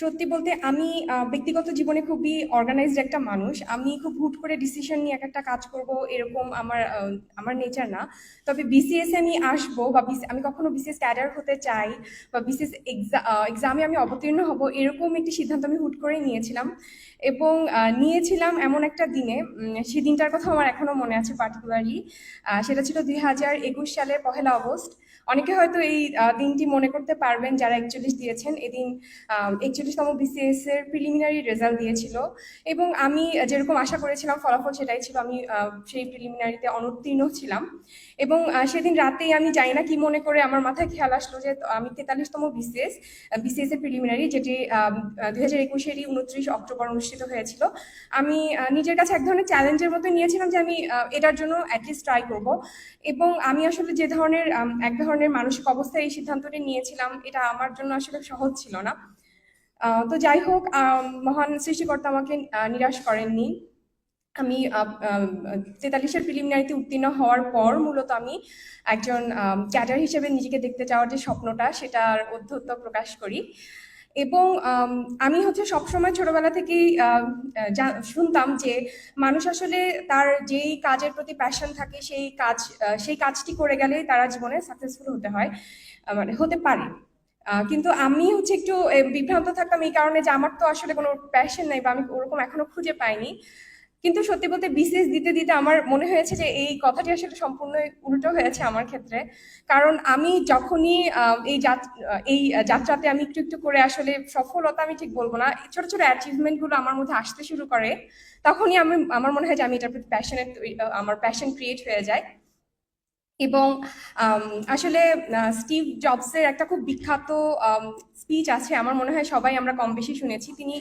সত্যি বলতে আমি ব্যক্তিগত জীবনে খুবই অর্গানাইজড একটা মানুষ। আমি খুব হুট করে ডিসিশন নিয়ে এক একটা কাজ করব এরকম আমার আমার নেচার না। তবে বিসিএস আমি আসব বা আমি কখনো বিসিএস ক্যাডার হতে চাই বা বিসিএস এক্সামে আমি অবতীর্ণ হব, এরকম একটি সিদ্ধান্ত আমি হুট করে নিয়েছিলাম। এবং নিয়েছিলাম এমন একটা দিনে সেই দিনটার কথা আমার এখনও মনে আছে পার্টিকুলারলি সেটা ছিল দুই হাজার একুশ সালের পহেলা অগস্ট। অনেকে হয়তো এই দিনটি মনে করতে পারবেন যারা একচল্লিশ দিয়েছেন। এদিন একচল্লিশতম বিসিএস এর প্রিলিমিনারি রেজাল্ট দিয়েছিল এবং আমি যেরকম আশা করেছিলাম ফলাফল সেটাই ছিল, আমি সেই প্রিলিমিনারিতে অনুত্তীর্ণ ছিলাম এবং সেদিন রাতেই আমি জানি না কি মনে করে আমার মাথায় খেয়াল আসলো যে আমি তেতাল্লিশতম বিসিএস বিসিএস এর প্রিলিমিনারি যেটি দুই হাজার একুশেরই উনত্রিশ অক্টোবর অনুষ্ঠিত হয়েছিল। আমি নিজের কাছে এক ধরনের চ্যালেঞ্জের মতো নিয়েছিলাম যে আমি এটার জন্য অ্যাটলিস্ট ট্রাই করব এবং আমি আসলে যে ধরনের এক ধরনের মানসিক অবস্থায় এই সিদ্ধান্তটি নিয়েছিলাম, এটা আমার জন্য আসলে সহজ ছিল না। তো যাই হোক মহান সৃষ্টিকর্তা আমাকে নিরাশ করেননি। আমি তেতাল্লিশের প্রিলিমিনারিতে উত্তীর্ণ হওয়ার পর মূলত আমি একজন ক্যাডার হিসেবে নিজেকে দেখতে চাওয়ার যে স্বপ্নটা, সেটার অধ্যত্ত প্রকাশ করি। এবং, আমি হচ্ছে সবসময় ছোটবেলা থেকেই শুনতাম যে মানুষ আসলে তার যেই কাজের প্রতি প্যাশন থাকে, সেই কাজ সেই কাজটি করে গেলেই তারা জীবনে সাকসেসফুল হতে হয় মানে হতে পারে। কিন্তু আমি হচ্ছে একটু বিভ্রান্ত থাকতাম এই কারণে যে আমার তো আসলে কোনো প্যাশন নাই বা আমি ওরকম এখনও খুঁজে পাইনি। কিন্তু সত্যি বলতে বিসিএস দিতে দিতে আমার মনে হয়েছে যে এই কথাটি আসলে সম্পূর্ণ উল্টো হয়েছে আমার ক্ষেত্রে। কারণ আমি যখনই এই এই যাত্রাতে আমি একটু একটু করে আসলে সফলতা আমি ঠিক বলব না ছোট ছোট অ্যাচিভমেন্টগুলো আমার মধ্যে আসতে শুরু করে, তখনই আমি, আমার মনে হয় যে আমি এটার প্রতি প্যাশনেট আমার প্যাশন ক্রিয়েট হয়ে যায়। এবং আসলে স্টিভ জবসের একটা খুব বিখ্যাত স্পিচ আছে, আমার মনে হয় সবাই আমরা কম বেশি শুনেছি। তিনি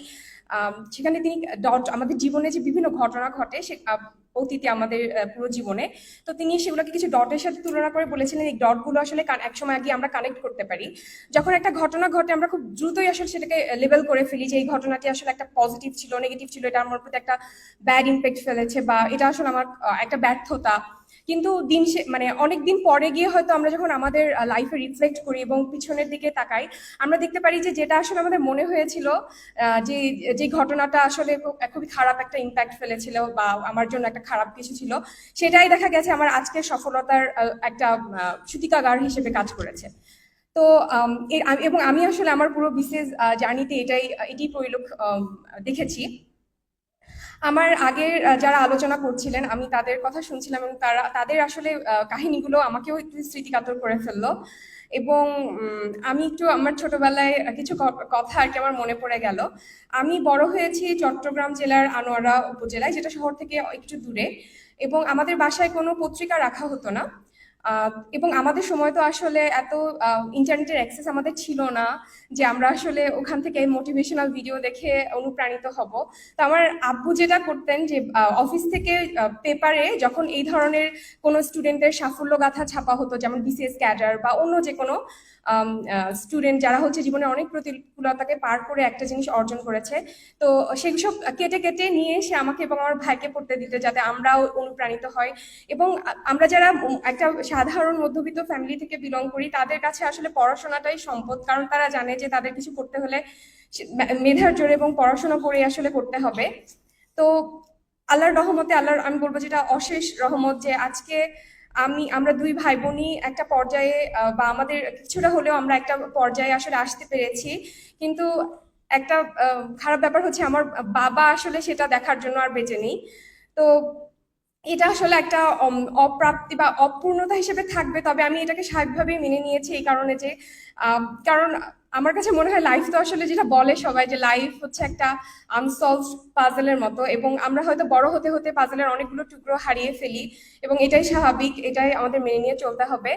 সেখানে তিনি ডট, আমাদের জীবনে যে বিভিন্ন ঘটনা ঘটে সে অতীতে আমাদের পুরো জীবনে। তো তিনি সেগুলোকে কিছু ডটের সাথে তুলনা করে বলেছিলেন, এই ডটগুলো আসলে একসময় আগে আমরা কানেক্ট করতে পারি। যখন একটা ঘটনা ঘটে, আমরা খুব দ্রুতই আসলে সেটাকে লেবেল করে ফেলি যে এই ঘটনাটি আসলে একটা পজিটিভ ছিল নেগেটিভ ছিল, এটা আমার প্রতি একটা ব্যাড ইম্প্যাক্ট ফেলেছে বা এটা আসলে আমার একটা ব্যর্থতা। কিন্তু দিন মানে অনেক দিন পরে গিয়ে হয়তো আমরা যখন আমাদের লাইফে রিফ্লেক্ট করি এবং পিছনের দিকে তাকাই, আমরা দেখতে পারি যে যেটা আসলে আমাদের মনে হয়েছিল যে যে ঘটনাটা আসলে খুবই খারাপ একটা ইম্প্যাক্ট ফেলেছিল বা আমার জন্য একটা খারাপ কিছু ছিল, সেটাই দেখা গেছে আমার আজকের সফলতার একটা সূতিকাগার হিসেবে কাজ করেছে। তো এবং আমি আসলে আমার পুরো বিশেষ জার্নিতে এটাই, এটি পরিলক্ষ দেখেছি। আমার আগের যারা আলোচনা করছিলেন, আমি তাদের কথা শুনছিলাম এবং তারা, তাদের আসলে কাহিনীগুলো আমাকেও একটু স্মৃতিকাতর করে ফেলল। এবং আমি একটু আমার ছোটবেলায় কিছু কথা আর কি আমার মনে পড়ে গেল। আমি বড় হয়েছি চট্টগ্রাম জেলার আনোয়ারা উপজেলায়, যেটা শহর থেকে একটু দূরে। এবং আমাদের বাসায় কোনো পত্রিকা রাখা হতো না। এবং আমাদের সময় তো আসলে এত ইন্টারনেটের অ্যাক্সেস আমাদের ছিল না যে আমরা আসলে ওখান থেকে মোটিভেশনাল ভিডিও দেখে অনুপ্রাণিত হব। তো আমার আব্বু যেটা করতেন যে অফিস থেকে পেপারে যখন এই ধরনের কোনো স্টুডেন্টের সাফল্য গাথা ছাপা হতো, যেমন বিসিএস ক্যাডার বা অন্য যে কোনো স্টুডেন্ট যারা হচ্ছে জীবনে অনেক প্রতিকূলতাকে পার করে একটা জিনিস অর্জন করেছে। তো সেসব কেটে কেটে নিয়ে এসে আমাকে এবং আমার ভাইকে পড়তে দিতে যাতে আমরাও অনুপ্রাণিত হয়। এবং আমরা যারা একটা সাধারণ মধ্যবিত্ত ফ্যামিলি থেকে বিলং করি, তাদের কাছে আসলে পড়াশোনাটাই সম্পদ। কারণ তারা জানে যে তাদের কিছু করতে হলে মেধার জোরে এবং পড়াশোনা করে আসলে করতে হবে। তো আল্লাহর রহমতে, আল্লাহর, আমি বলব যেটা অশেষ রহমত যে আজকে আমি, আমরা দুই ভাই বোনই একটা পর্যায়ে বা আমাদের কিছুটা হলেও আমরা একটা পর্যায়ে আসলে আসতে পেরেছি। কিন্তু একটা খারাপ ব্যাপার হচ্ছে আমার বাবা আসলে সেটা দেখার জন্য আর বেঁচে নেই। তো এটা আসলে একটা অপ্রাপ্তি বা অপূর্ণতা হিসেবে থাকবে। তবে আমি এটাকে স্বাভাবিকভাবেই মেনে নিয়েছি এই কারণে যে কারণ আমার কাছে মনে হয় লাইফ তো আসলে যেটা বলে সবাই যে লাইফ হচ্ছে একটা আনসলভ পাজলের মতো এবং আমরা হয়তো বড় হতে হতে পাজলের অনেকগুলো টুকরো হারিয়ে ফেলি এবং এটাই স্বাভাবিক, এটাই আমাদের মেনে নিয়ে চলতে হবে।